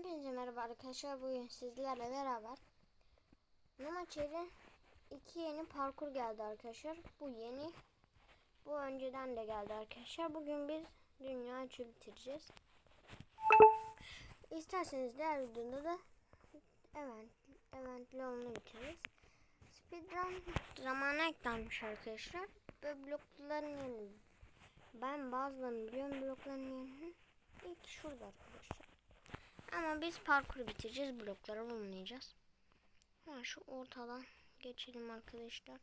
Hepinize merhaba arkadaşlar. Bugün sizlerle beraber Numaçeri iki yeni parkur geldi arkadaşlar. Bu yeni. Bu önceden de geldi arkadaşlar. Bugün biz dünya üçü bitireceğiz. İsterseniz diğer videoda da event, eventli onu bitiririz. Speedrun zamana eklenmiş arkadaşlar. Ve blokların yerini ben bazılarını biliyorum blokların yerini. İlk şurada arkadaşlar. Ama biz parkuru bitireceğiz. Blokları bulmayacağız. Ha, şu ortadan geçelim arkadaşlar.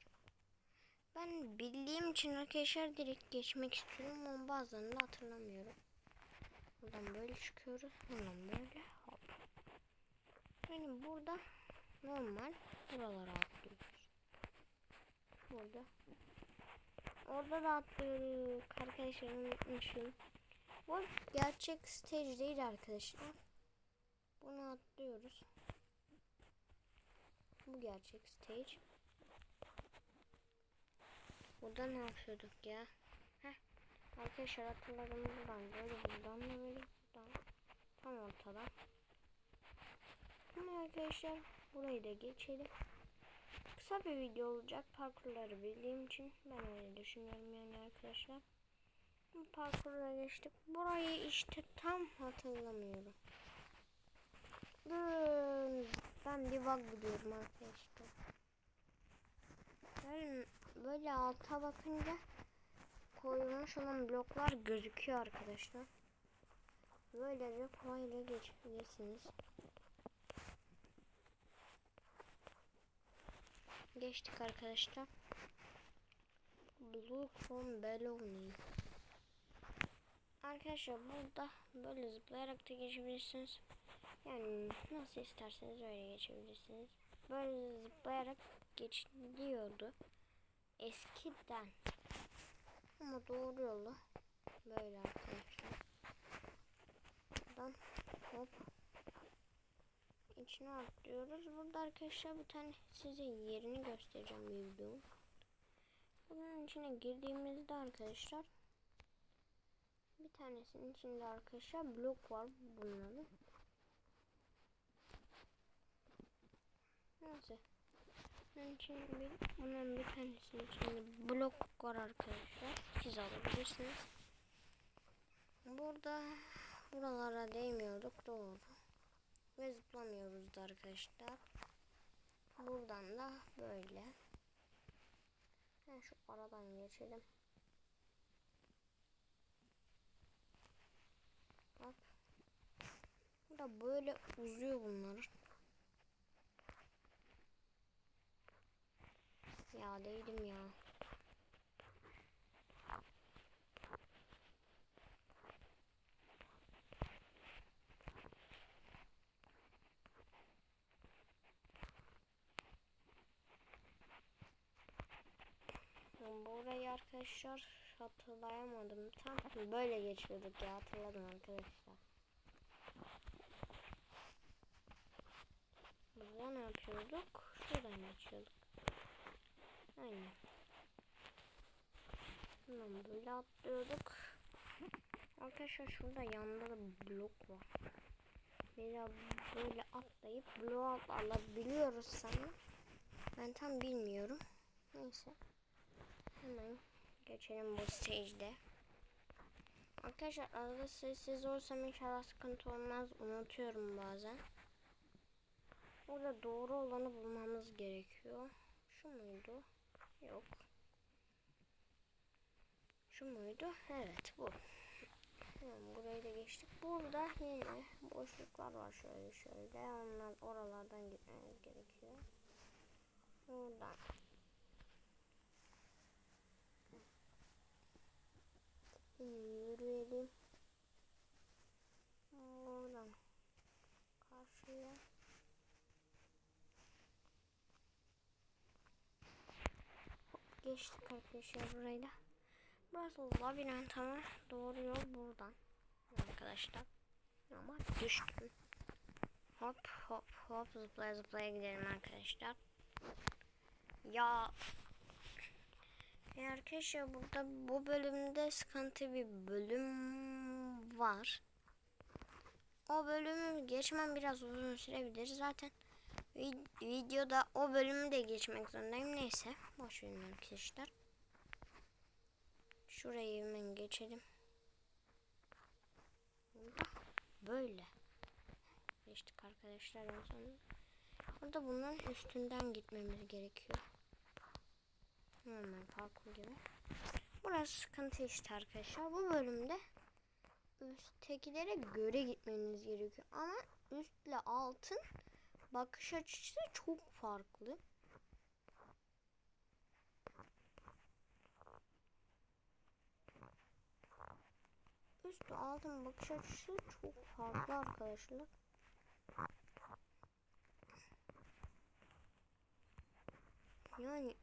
Ben bildiğim için arkadaşlar direkt geçmek istiyorum ama bazılarını da hatırlamıyorum. Buradan böyle çıkıyoruz. Buradan böyle hop. Yani burada normal buralara atlıyoruz. Burada. Orada da atlıyoruz. Arkadaşlar unutmuşum. Bu gerçek stage değil arkadaşlar. Bunu atlıyoruz. Bu gerçek stage. Burada ne yapıyorduk ya? Heh. Arkadaşlar hatırladım buradan böyle buradan da böyle buradan. Tam ortada. Ama arkadaşlar burayı da geçelim. Kısa bir video olacak parkurları bildiğim için ben öyle düşünüyorum yani arkadaşlar. Bu parkurla geçtik. Burayı işte tam hatırlamıyorum. Ben bir bug biliyorum arkadaşlar. Böyle, böyle alta bakınca koyulmuş olan bloklar gözüküyor arkadaşlar. Böylece kolayla geçebilirsiniz. Geçtik arkadaşlar. Blue from Baloney. Arkadaşlar burada böyle zıplayarak da geçebilirsiniz. Yani nasıl isterseniz öyle geçebilirsiniz. Böyle zıplayarak geçiliyordu. Eskiden. Ama doğru yolu böyle arkadaşlar. Buradan hop içine atlıyoruz. Burada arkadaşlar bir tane size yerini göstereceğim bir. Bunun içine girdiğimizde arkadaşlar bir tanesinin içinde arkadaşlar blok var bunların. Neyse. İçin bir, bunun bir tanesinin içinde blok var arkadaşlar. Siz alabilirsiniz. Burada buralara değmiyorduk doğru. Ve zıplamıyoruz da arkadaşlar. Buradan da böyle. Ha, şu aradan geçelim. Bak. Burada böyle uzuyor bunlar. Ya değdim ya. Burayı arkadaşlar hatırlayamadım. Tam böyle geçiyorduk ya hatırladım arkadaşlar. Burada ne yapıyorduk? Şuradan geçiyorduk. Aynen. Hemen böyle atlıyorduk. Arkadaşlar şurada yanında da blok var. Mesela böyle atlayıp blok alabiliyoruz sanırım. Ben tam bilmiyorum. Neyse. Hemen geçelim bu stage'de. Arkadaşlar arada sessiz olsam inşallah sıkıntı olmaz. Unutuyorum bazen. Burada doğru olanı bulmamız gerekiyor. Şu muydu? Yok. Şu muydu? Evet bu. Hemen burayı da geçtik. Burada yine boşluklar var şöyle şöyle. Onlar oralardan gitmemiz gerekiyor. Buradan. Geçtik arkadaşlar burayı da. Burası labirent ama doğru yol buradan. Arkadaşlar. Ama düştüm. Hop hop hop zıplaya zıplaya gidelim arkadaşlar. Ya e arkadaşlar burada bu bölümde sıkıntı bir bölüm var. o bölümü geçmem biraz uzun sürebilir. Zaten videoda o bölümü de geçmek zorundayım. Neyse boş verin arkadaşlar. Şurayı hemen geçelim. Böyle. Geçtik arkadaşlar en sonunda. Burada bunların üstünden gitmemiz gerekiyor. Normal parkur gibi. Burası sıkıntı işte arkadaşlar. Bu bölümde üsttekilere göre gitmeniz gerekiyor. Ama üstle altın bakış açısı çok farklı. Üstle altın bakış açısı çok farklı arkadaşlar. Yani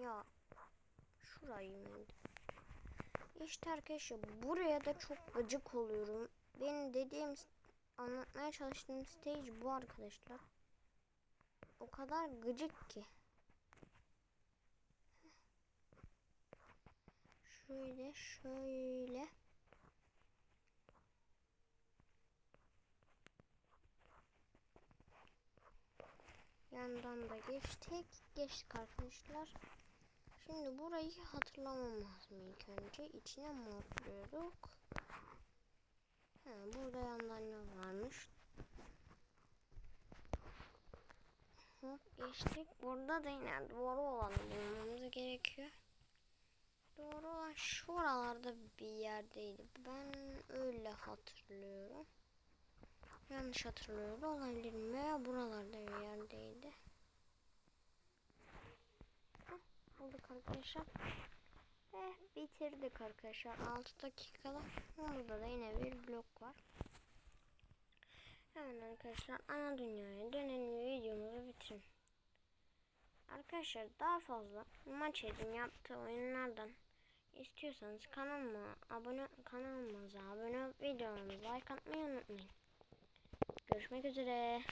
ya şurayı mıydı? İşte arkadaşlar buraya da çok gıcık oluyorum. Benim dediğim anlatmaya çalıştığım stage bu arkadaşlar. O kadar gıcık ki. Şöyle şöyle. Yandan da geçtik. Geçtik arkadaşlar. Şimdi burayı hatırlamam lazım ilk önce. İçine mi atlıyorduk? Burada yandan ne varmış? Hop geçtik. Burada da yine doğru olanı bulmamız gerekiyor. Doğru olan şuralarda bir yerdeydi. Ben öyle hatırlıyorum. Yanlış hatırlıyor olabilirim veya buralarda bir yerdeydi. Hah, bulduk arkadaşlar. Bitirdik arkadaşlar. 6 dakikada. Burada da yine bir blok var. Hemen arkadaşlar ana dünyaya dönelim videomuzu bitirin. Arkadaşlar daha fazla maç edin yaptığı oyunlardan istiyorsanız kanalıma abone kanalımıza abone videolarımıza like atmayı unutmayın. Görüşmek üzere.